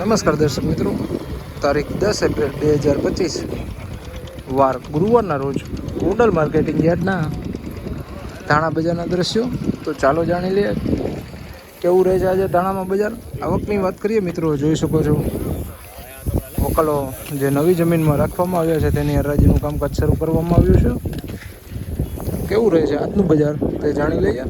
નમસ્કાર દર્શક મિત્રો. તારીખ દસ એપ્રિલ બે હજાર પચીસ. વાર ગુરુવારના રોજ ગોંડલ માર્કેટિંગ યાર્ડના ધાણા બજારના દ્રશ્યો. તો ચાલો જાણી લઈએ કેવું રહે છે આજે ધાણામાં બજાર. આવકની વાત કરીએ મિત્રો, જોઈ શકો છો. વકલો જે નવી જમીનમાં રાખવામાં આવ્યા છે તેની હરાજીનું કામકાજ શરૂ કરવામાં આવ્યું છે. કેવું રહે છે આજનું બજાર તે જાણી લઈએ.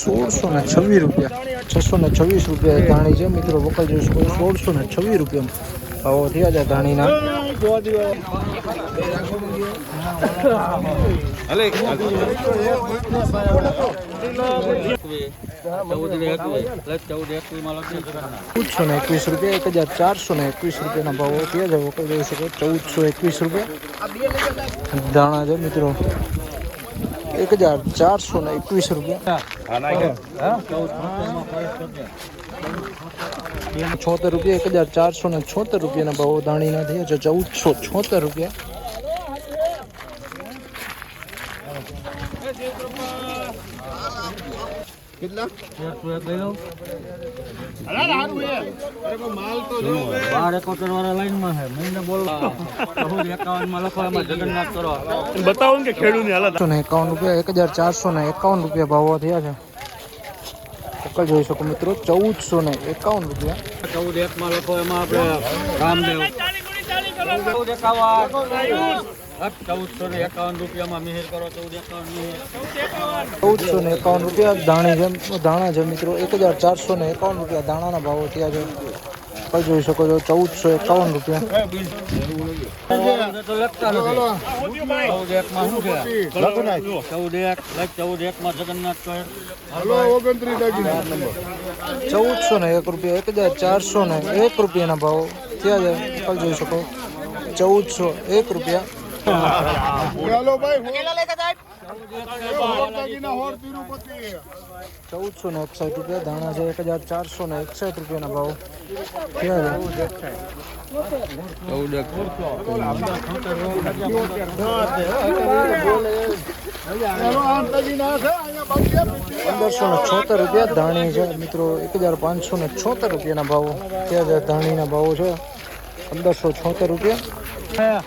સોળસો ને છવ્વીસ રૂપિયા. છસો ને છવ્વીસ રૂપિયા ધાણી છે. મિત્રો વકલ જોઈ શકો છો. સોળસો ને છવ્વીસ રૂપિયા. ભાવો થયા છે ધાણીના. ચૌદસો ને એકવીસ રૂપિયા, એક હજાર ચારસો ને એકવીસ રૂપિયાના ભાવો થયા છે. વકલ જોઈ શકો ચૌદસો એકવીસ રૂપિયા. ધાણા છે, મિત્રો. એક હજાર ચારસો ને એકવીસ રૂપિયા છોતેર રૂપિયા એક હજાર ચારસો ને છોતેર રૂપિયાના ભાવો ધાણીના થયા છે ચૌદસો છોતેર રૂપિયા બાર એકોતેર વાળા લાઈનમાં છે મહિને બોલો એકાવનમાં લખો એમાં જગન્નાથ કરો બતાવો કે ખેડૂતની ને એકાવન રૂપિયા એક હજાર ચારસો ને એકાવન રૂપિયા ભાવો થયા છે પકડ જોઈ શકો મિત્રો ચૌદસો ને એકાવન રૂપિયા ચૌદ એક માં લખો એમાં આપણે રામદેવ ચૌદ એકાવન ચૌદસો ને એકાવન રૂપિયામાં મિહિર કરો ચૌદ એકાવન ચૌદસો ને એકાવન રૂપિયા ધાણી જેમ ધાણા છે મિત્રો એક હજાર ચારસો ને એકાવન રૂપિયા ધાણાના ભાવો ત્યાં છે. પકડ જોઈ શકો છો ચૌદસો એકાવન રૂપિયા. ચૌદ એક માં શું છે? ચૌદ એક લખ ચૌદ એક માં જગન્નાથ ચૌદસો ને એક રૂપિયા એક હજાર ચારસો ને એક રૂપિયાના ભાવો ત્યાં છે. પકડ જોઈ શકો ચૌદસો એક રૂપિયા. ચૌદસો ને એકસાઠ રૂપિયા ધાણા છે એક હજાર ચારસો ને એકસઠ રૂપિયાના ભાવ. પંદરસો ને છોતેર રૂપિયા ધાણી છે. મિત્રો એક હજાર પાંચસો ને છોતેર રૂપિયાના ભાવો. તે હજાર ધાણીના ભાવો છે. પંદરસો છોતેર રૂપિયા.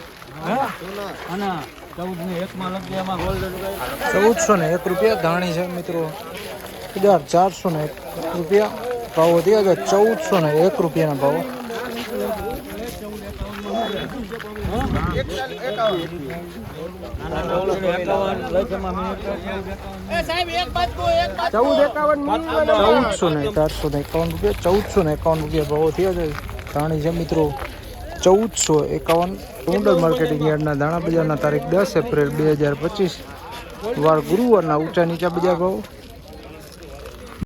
અને ચૌદસો ને એક રૂપિયા ધાણી છે મિત્રો. હજાર ચારસો ને એક રૂપિયા ભાવો થયા છે ચૌદસો ને એક રૂપિયાના ભાવ. ચૌદસો ને ચારસો ને એકાવન રૂપિયા. ચૌદસો ને એકાવન રૂપિયા ભાવો થયા છે ધાણી છે મિત્રો. ચૌદસો એકાવન ટુંડલ માર્કેટિંગ યાર્ડના દાણા બજારના તારીખ દસ એપ્રિલ બે હજાર પચીસ. વાર ગુરુવારના ઊંચા નીચા બજાર ભાવ.